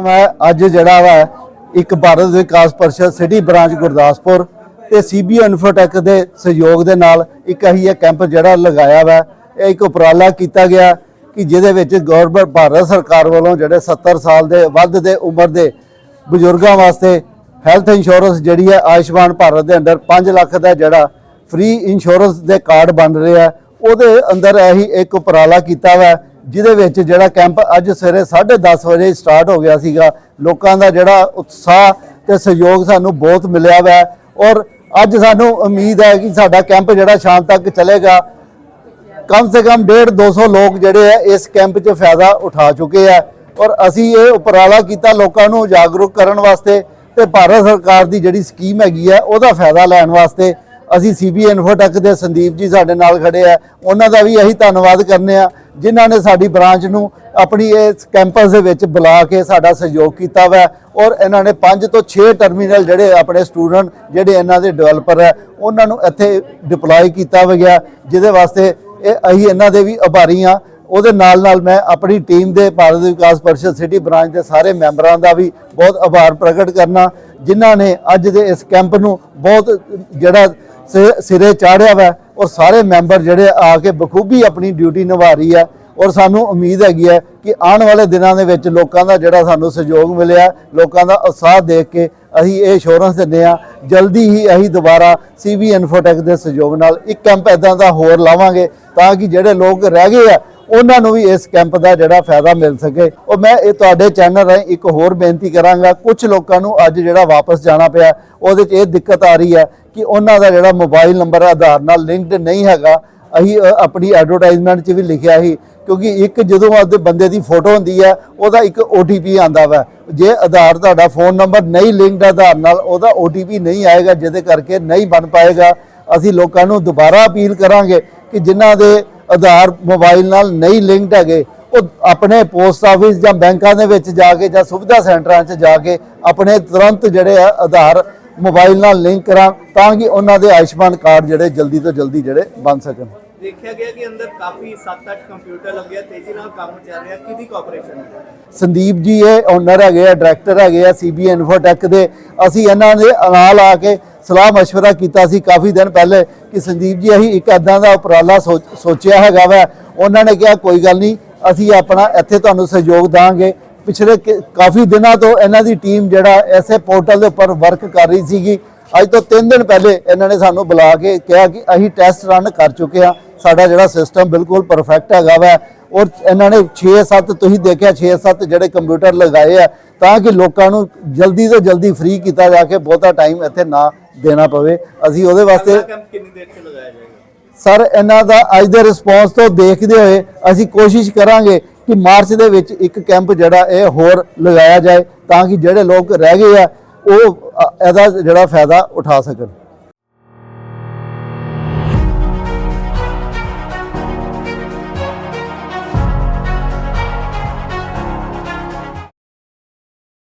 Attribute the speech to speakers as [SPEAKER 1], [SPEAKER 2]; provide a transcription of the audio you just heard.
[SPEAKER 1] ਮੈਂ ਅੱਜ ਜਿਹੜਾ ਵਾ, ਇੱਕ ਭਾਰਤ ਵਿਕਾਸ ਪਰਿਸ਼ਦ ਸਿਟੀ ਬ੍ਰਾਂਚ ਗੁਰਦਾਸਪੁਰ ਤੇ ਸੀਬੀ ਇਨਫੋਟੈਕ ਦੇ ਸਹਿਯੋਗ ਦੇ ਨਾਲ ਇੱਕ ਅਸੀਂ ਇਹ ਕੈਂਪ ਜਿਹੜਾ ਲਗਾਇਆ ਵਾ, ਇਹ ਇੱਕ ਉਪਰਾਲਾ ਕੀਤਾ ਗਿਆ ਕਿ ਜਿਹਦੇ ਵਿੱਚ ਗਵਰਨਮੈਂਟ, ਭਾਰਤ ਸਰਕਾਰ ਵੱਲੋਂ ਜਿਹੜੇ 70 ਸਾਲ ਦੇ ਵੱਧ ਦੇ ਉਮਰ ਦੇ ਬਜ਼ੁਰਗਾਂ ਵਾਸਤੇ ਹੈਲਥ ਇੰਸ਼ੋਰੈਂਸ ਜਿਹੜੀ ਹੈ, ਆਯੁਸ਼ਮਾਨ ਭਾਰਤ ਦੇ ਅੰਦਰ 5 ਲੱਖ ਦਾ ਜਿਹੜਾ ਫ੍ਰੀ ਇੰਸ਼ੋਰੈਂਸ ਦੇ ਕਾਰਡ ਬਣ ਰਿਹਾ ਉਹਦੇ ਅੰਦਰ ਇਹੀ ਇੱਕ ਉਪਰਾਲਾ ਕੀਤਾ ਵਾ ਜਿਹਦੇ ਵਿੱਚ ਜਿਹੜਾ ਕੈਂਪ ਅੱਜ ਸਵੇਰੇ 10:30 ਵਜੇ ਸਟਾਰਟ ਹੋ ਗਿਆ ਸੀਗਾ, ਲੋਕਾਂ ਦਾ ਜਿਹੜਾ ਉਤਸ਼ਾਹ ਤੇ ਸਹਿਯੋਗ ਸਾਨੂੰ ਬਹੁਤ ਮਿਲਿਆ ਵਾ। ਔਰ ਅੱਜ ਸਾਨੂੰ ਉਮੀਦ ਹੈ ਕਿ ਸਾਡਾ ਕੈਂਪ ਜਿਹੜਾ ਸ਼ਾਮ ਤੱਕ ਚੱਲੇਗਾ, ਕਮ ਸੇ ਕਮ 1.5 200 ਲੋਕ ਜਿਹੜੇ ਆ ਇਸ ਕੈਂਪ 'ਚ ਫਾਇਦਾ ਉਠਾ ਚੁੱਕੇ ਆ। ਔਰ ਅਸੀਂ ਇਹ ਉਪਰਾਲਾ ਕੀਤਾ ਲੋਕਾਂ ਨੂੰ ਜਾਗਰੂਕ ਕਰਨ ਵਾਸਤੇ ਤੇ ਭਾਰਤ ਸਰਕਾਰ ਦੀ ਜਿਹੜੀ ਸਕੀਮ ਹੈਗੀ ਹੈ ਉਹਦਾ ਫਾਇਦਾ ਲੈਣ ਵਾਸਤੇ ਅਸੀਂ ਸੀਬੀ ਇਨਫੋਟੈਕ ਦੇ ਸੰਦੀਪ ਜੀ ਸਾਡੇ ਨਾਲ ਖੜੇ ਆ। ਉਹਨਾਂ ਦਾ ਵੀ ਅਸੀਂ ਧੰਨਵਾਦ ਕਰਨੇ ਆ। ਜਿਨ੍ਹਾਂ ਨੇ ਸਾਡੀ ਬ੍ਰਾਂਚ ਨੂੰ ਆਪਣੀ ਇਸ ਕੈਂਪਸ ਦੇ ਵਿੱਚ ਬੁਲਾ ਕੇ ਸਾਡਾ ਸਹਿਯੋਗ ਕੀਤਾ ਵਾ ਔਰ ਇਹਨਾਂ ਨੇ 5 ਤੋਂ 6 ਟਰਮੀਨਲ ਜਿਹੜੇ ਆਪਣੇ ਸਟੂਡੈਂਟ ਜਿਹੜੇ ਇਹਨਾਂ ਦੇ ਡਿਵੈਲਪਰ ਹੈ, ਉਹਨਾਂ ਨੂੰ ਇੱਥੇ ਡਿਪਲੋਏ ਕੀਤਾ ਵਾ ਗਿਆ, ਜਿਹਦੇ ਵਾਸਤੇ ਇਹ ਅਸੀਂ ਇਹਨਾਂ ਦੇ ਵੀ ਆਭਾਰੀ ਆ ਉਹਦੇ ਨਾਲ ਨਾਲ ਮੈਂ ਆਪਣੀ ਟੀਮ ਦੇ ਭਾਰਤ ਵਿਕਾਸ ਪਰਿਸ਼ਦ ਸਿਟੀ ਬ੍ਰਾਂਚ ਦੇ ਸਾਰੇ ਮੈਂਬਰਾਂ ਦਾ ਵੀ ਬਹੁਤ ਆਭਾਰ ਪ੍ਰਗਟ ਕਰਨਾ, ਜਿਨ੍ਹਾਂ ਨੇ ਅੱਜ ਦੇ ਇਸ ਕੈਂਪ ਨੂੰ ਬਹੁਤ ਜਿਹੜਾ ਸਿ- ਸਿਰੇ ਚਾੜਿਆ ਵਾ। ਔਰ ਸਾਰੇ ਮੈਂਬਰ ਜਿਹੜੇ ਆ ਕੇ ਬਖੂਬੀ ਆਪਣੀ ਡਿਊਟੀ ਨਿਭਾ ਰਹੀ ਹੈ ਔਰ ਸਾਨੂੰ ਉਮੀਦ ਹੈਗੀ ਹੈ ਕਿ ਆਉਣ ਵਾਲੇ ਦਿਨਾਂ ਦੇ ਵਿੱਚ ਲੋਕਾਂ ਦਾ ਜਿਹੜਾ ਸਾਨੂੰ ਸਹਿਯੋਗ ਮਿਲਿਆ, ਲੋਕਾਂ ਦਾ ਉਤਸ਼ਾਹ ਦੇਖ ਕੇ ਅਸੀਂ ਇਹ ਇੰਸ਼ੋਰੈਂਸ ਦਿੰਦੇ ਆ ਜਲਦੀ ਹੀ ਅਸੀਂ ਦੁਬਾਰਾ ਸੀਬੀ ਇਨਫੋਟੈਕ ਦੇ ਸਹਿਯੋਗ ਨਾਲ ਇੱਕ ਕੈਂਪ ਇਦਾਂ ਦਾ ਹੋਰ ਲਾਵਾਂਗੇ ਤਾਂ ਕਿ ਜਿਹੜੇ ਲੋਕ ਰਹਿ ਗਏ ਆ, ਉਹਨਾਂ ਨੂੰ ਵੀ ਇਸ ਕੈਂਪ ਦਾ ਜਿਹੜਾ ਫਾਇਦਾ ਮਿਲ ਸਕੇ। ਉਹ ਮੈਂ ਇਹ ਤੁਹਾਡੇ ਚੈਨਲ ਰਾਹੀਂ ਇੱਕ ਹੋਰ ਬੇਨਤੀ ਕਰਾਂਗਾ ਕੁਝ ਲੋਕਾਂ ਨੂੰ ਅੱਜ ਜਿਹੜਾ ਵਾਪਸ ਜਾਣਾ ਪਿਆ, ਉਹਦੇ 'ਚ ਇਹ ਦਿੱਕਤ ਆ ਰਹੀ ਹੈ ਕਿ ਉਹਨਾਂ ਦਾ ਜਿਹੜਾ ਮੋਬਾਈਲ ਨੰਬਰ ਆਧਾਰ ਨਾਲ ਲਿੰਕਡ ਨਹੀਂ ਹੈਗਾ। ਅਸੀਂ ਆਪਣੀ ਐਡਵਰਟਾਈਜ਼ਮੈਂਟ 'ਚ ਵੀ ਲਿਖਿਆ ਸੀ ਕਿਉਂਕਿ ਇੱਕ ਜਦੋਂ ਆਪਦੇ ਬੰਦੇ ਦੀ ਫੋਟੋ ਹੁੰਦੀ ਹੈ, ਉਹਦਾ ਇੱਕ OTP ਆਂਦਾ ਵਾ। ਜੇ ਆਧਾਰ ਤੁਹਾਡਾ ਫੋਨ ਨੰਬਰ ਨਹੀਂ ਲਿੰਕਡ ਆਧਾਰ ਨਾਲ, ਉਹਦਾ OTP ਨਹੀਂ ਆਏਗਾ, ਜਿਹਦੇ ਕਰਕੇ ਨਹੀਂ ਬਣ ਪਾਏਗਾ। ਅਸੀਂ ਲੋਕਾਂ ਨੂੰ ਦੁਬਾਰਾ ਅਪੀਲ ਕਰਾਂਗੇ ਕਿ ਜਿਨ੍ਹਾਂ ਦੇ ਆਧਾਰ ਮੋਬਾਈਲ ਨਾਲ ਨਹੀਂ ਲਿੰਕਡ ਹੈਗੇ, ਉਹ ਆਪਣੇ ਪੋਸਟ ਆਫਿਸ ਜਾਂ ਬੈਂਕਾਂ ਦੇ ਵਿੱਚ ਜਾ ਕੇ ਜਾਂ ਸੁਵਿਧਾ ਸੈਂਟਰਾਂ 'ਚ ਜਾ ਕੇ ਆਪਣੇ ਤੁਰੰਤ ਜਿਹੜੇ ਆ ਆਧਾਰ ਮੋਬਾਈਲ ਨਾਲ ਲਿੰਕ ਕਰਾਂ, ਤਾਂ ਕਿ ਉਹਨਾਂ ਦੇ ਆਯੁਸ਼ਮਾਨ ਕਾਰਡ ਜਿਹੜੇ ਜਲਦੀ ਤੋਂ ਜਲਦੀ ਜਿਹੜੇ ਬਣ ਸਕਣ।
[SPEAKER 2] ਦੇਖਿਆ ਗਿਆ ਕਿ ਅੰਦਰ ਕਾਫੀ 7-8 ਕੰਪਿਊਟਰ ਲੱਗੇ ਆ ਤੇਜ਼ੀ ਨਾਲ ਕੰਮ ਚੱਲ ਰਿਹਾ ਕਿਹਦੀ ਕੋਆਪਰੇਸ਼ਨ ਹੈ
[SPEAKER 1] ਸੰਦੀਪ ਜੀ ਇਹ ਓਨਰ ਹੈਗੇ ਆ ਡਾਇਰੈਕਟਰ ਹੈਗੇ ਆ ਸੀਬੀ ਇਨਫੋਟੈਕ ਦੇ ਅਸੀਂ ਇਹਨਾਂ ਦੇ ਨਾਲ ਆ ਕੇ ਸਲਾਹ مشورہ ਕੀਤਾ ਸੀ ਕਾਫੀ ਦਿਨ ਪਹਿਲੇ ਕਿ ਸੰਦੀਪ ਜੀ ਅਸੀਂ ਇੱਕ ਐਦਾਂ ਦਾ ਉਪਰਾਲਾ ਸੋਚ- ਸੋਚਿਆ ਹੈਗਾ ਵਾ ਉਹਨਾਂ ਨੇ ਕਿਹਾ ਕੋਈ ਗੱਲ ਨਹੀਂ ਅਸੀਂ ਆਪਣਾ ਇੱਥੇ ਤੁਹਾਨੂੰ ਸਹਿਯੋਗ ਦਾਂਗੇ ਪਿਛਲੇ ਕਿ- ਕਾਫੀ ਦਿਨਾਂ ਤੋਂ ਇਹਨਾਂ ਦੀ ਟੀਮ ਜਿਹੜਾ ਐਸੇ ਪੋਰਟਲ ਦੇ ਉੱਪਰ ਵਰਕ ਕਰ ਰਹੀ ਸੀਗੀ ਅੱਜ ਤੋਂ 3 ਦਿਨ ਪਹਿਲੇ ਇਹਨਾਂ ਨੇ ਸਾਨੂੰ ਬੁਲਾ ਕੇ ਕਿਹਾ ਕਿ ਅਸੀਂ ਟੈਸਟ ਰਨ ਕਰ ਚੁੱਕੇ ਆ ਸਾਡਾ ਜਿਹੜਾ ਸਿਸਟਮ ਬਿਲਕੁਲ ਪਰਫੈਕਟ ਹੈਗਾ ਵਾ। ਔਰ ਇਹਨਾਂ ਨੇ 6-7 ਤੁਸੀਂ ਦੇਖਿਆ 6-7 ਜਿਹੜੇ ਕੰਪਿਊਟਰ ਲਗਾਏ ਆ ਤਾਂ ਕਿ ਲੋਕਾਂ ਨੂੰ ਜਲਦੀ ਤੋਂ ਜਲਦੀ ਫ੍ਰੀ ਕੀਤਾ ਜਾ ਕੇ ਬਹੁਤਾ ਟਾਈਮ ਇੱਥੇ ਨਾ ਦੇਣਾ ਪਵੇ। ਅਸੀਂ ਉਹਦੇ ਵਾਸਤੇ
[SPEAKER 2] ਕਿੰਨੀ ਦੇਰ 'ਚ ਲਗਾਇਆ ਜਾਏਗਾ?
[SPEAKER 1] ਸਰ ਇਹਨਾਂ ਦਾ ਅੱਜ ਦੇ ਰਿਸਪੌਂਸ ਤੋਂ ਦੇਖਦੇ ਹੋਏ ਅਸੀਂ ਕੋਸ਼ਿਸ਼ ਕਰਾਂਗੇ ਕਿ ਮਾਰਚ ਦੇ ਵਿੱਚ ਇੱਕ ਕੈਂਪ ਜਿਹੜਾ ਇਹ ਹੋਰ ਲਗਾਇਆ ਜਾਏ ਤਾਂ ਕਿ ਜਿਹੜੇ ਲੋਕ ਰਹਿ ਗਏ ਆ ਉਹ ਇਹਦਾ ਜਿਹੜਾ ਫਾਇਦਾ ਉਠਾ ਸਕਣ।